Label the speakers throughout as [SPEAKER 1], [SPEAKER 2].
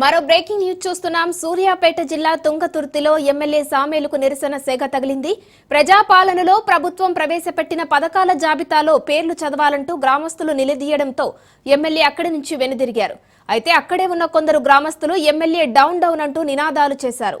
[SPEAKER 1] మరో breaking news చూస్తున్నాం. సూర్యాపేట జిల్లా తుంగతుర్తిలో ఎమ్మెల్యే సామేలుకు నిరసన సెగ తగిలింది. ప్రజాపాలనలో ప్రభుత్వం ప్రవేశపెట్టిన పథకాల జాబితాలో పేర్లు చదవాలంటూ గ్రామస్తులు నిలదీయడంతో ఎమ్మెల్యే అక్కడి నుంచి వెనుదిరిగారు. అయితే అక్కడే ఉన్న కొందరు గ్రామస్తులు ఎమ్మెల్యే డౌన్ డౌన్ అంటూ నినాదాలు చేశారు.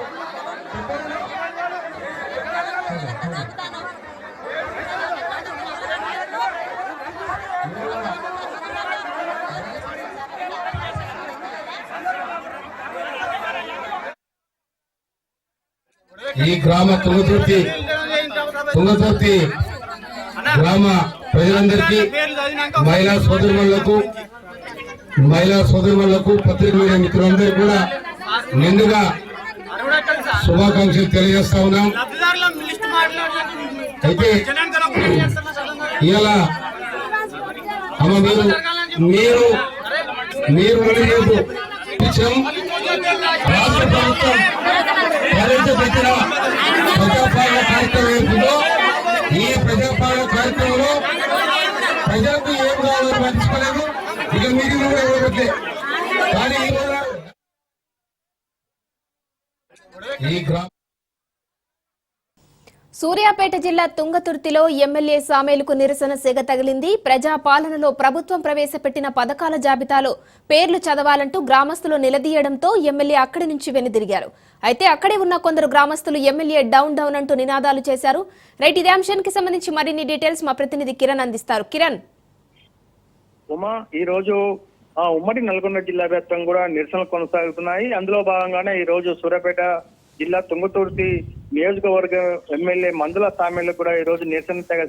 [SPEAKER 2] ఈ గ్రామ తుంగతుర్తి తుంగతుర్తి గ్రామ ప్రజలందరికీ మహిళా సోదరులకు మహిళా సోదరులకు పత్రిక మీడియా మిత్రులందరికీ కూడా నిండుగా శుభాకాంక్షలు తెలియజేస్తా ఉన్నాం. అయితే ఇలా అమ్మ మీరు మీరు మీరు ఇచ్చాం రాష్ట్ర ప్రభుత్వం ప్రవేశపెట్టిన ప్రజాపాలన కార్యక్రమం ఈ ప్రజాపాలన కార్యక్రమంలో ప్రజలకు ఏం కావాలో పంచుకోలేదు ఇక మీటింగ్ కూడా ఇవ్వబట్లే కానీ ఈ గ్రామ
[SPEAKER 1] సూర్యాపేట జిల్లా తుంగతుర్తిలో ఎమ్మెల్యే సామేలుకు నిరసన సెగ తగిలింది. ప్రజా పాలనలో ప్రభుత్వం ప్రవేశపెట్టిన పథకాల జాబితాలో పేర్లు చదవాలంటూ గ్రామస్తులు నిలదీయడంతో ఎమ్మెల్యే అక్కడి నుంచి వెనుదిరిగారు. అయితే అక్కడే ఉన్న కొందరు గ్రామస్తులు ఎమ్మెల్యే డౌన్ డౌన్ అంటూ నినాదాలు చేశారు. రైట్ ఇదే అంశానికి సంబంధించి మరిన్ని డీటెయిల్స్ మా ప్రతినిధి కిరణ్ అందిస్తారు. కిరణ్.
[SPEAKER 3] ఉమా ఈ రోజు ఆ ఉమ్మడి నల్గొండ జిల్లా వ్యాప్తంగా కూడా నిరసనలు కొనసాగుతున్నాయి. అందులో భాగంగానే ఈ రోజు సూర్యాపేట జిల్లా తుంగతుర్తి నియోజకవర్గ ఎమ్మెల్యే మందుల సామెలు కూడా ఈ రోజు నిరసన తెగ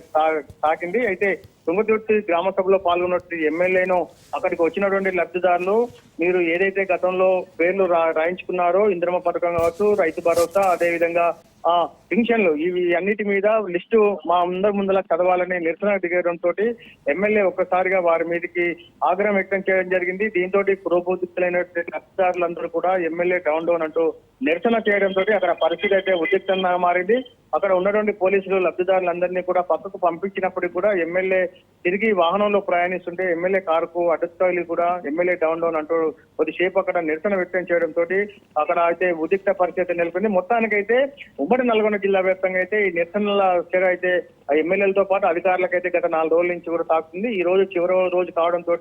[SPEAKER 3] సాగింది అయితే తుంగతుర్తి గ్రామ సభలో పాల్గొన్నటువంటి ఎమ్మెల్యేను అక్కడికి వచ్చినటువంటి లబ్ధిదారులు మీరు ఏదైతే గతంలో పేర్లు రా- రాయించుకున్నారో ఇంద్రమ పథకం కావచ్చు రైతు భరోసా అదేవిధంగా పింఛన్లు ఇవి అన్నిటి మీద లిస్టు మా అందరి ముందర చదవాలని నిరసన దిగడంతో ఎమ్మెల్యే ఒక్కసారిగా వారి మీదకి ఆగ్రహం వ్యక్తం చేయడం జరిగింది. దీంతో పురోభూతులైనటువంటి అధికారులందరూ కూడా ఎమ్మెల్యే డౌన్ డౌన్ అంటూ నిరసన చేయడంతో అక్కడ పరిస్థితి అయితే ఉద్రిక్తంగా మారింది. అక్కడ ఉన్నటువంటి పోలీసులు లబ్ధిదారులందరినీ కూడా పక్కకు పంపించినప్పటికీ కూడా ఎమ్మెల్యే తిరిగి వాహనంలో ప్రయాణిస్తుంటే ఎమ్మెల్యే కారుకు అడ్డుతగిలి కూడా ఎమ్మెల్యే డౌన్ డౌన్ అంటూ కొద్దిసేపు అక్కడ నిరసన వ్యక్తం చేయడంతో అక్కడ అయితే ఉద్రిక్త పరిస్థితి నెలకొంది. మొత్తానికైతే ఉమ్మడి నల్గొండ జిల్లా వ్యాప్తంగా అయితే ఈ నిరసనల చర్య అయితే ఎమ్మెల్యేలతో పాటు అధికారులకైతే గత నాలుగు రోజుల నుంచి కూడా తాకుతుంది. ఈ రోజు చివరి రోజు కావడంతో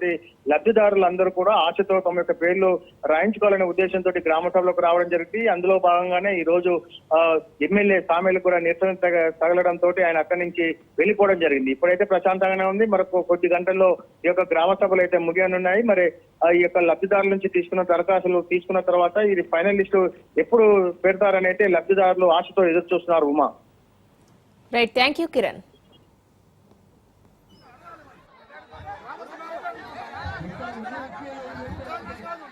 [SPEAKER 3] లబ్ధిదారులందరూ కూడా ఆశతో తమ యొక్క పేర్లు రాయించుకోవాలనే ఉద్దేశంతో గ్రామ సభలకు రావడం జరిగింది. అందులో భాగంగానే ఈ రోజు ఎమ్మెల్యే సామెలు కూడా నిరసన తగలడంతో ఆయన అక్కడి నుంచి వెళ్ళిపోవడం జరిగింది. ఇప్పుడైతే ప్రశాంతంగానే ఉంది. మరొక కొద్ది గంటల్లో ఈ యొక్క గ్రామ సభలు అయితే ముగియనున్నాయి. మరి ఆ, ఈ యొక్క లబ్ధిదారుల నుంచి తీసుకున్న దరఖాస్తులు తీసుకున్న తర్వాత ఇది ఫైనలిస్ట్ ఎప్పుడు పెడతారని అయితే లబ్ధిదారులు ఆశతో ఎదురు చూస్తున్నారు Uma.
[SPEAKER 1] Right. Thank you, Kiran. Thank you.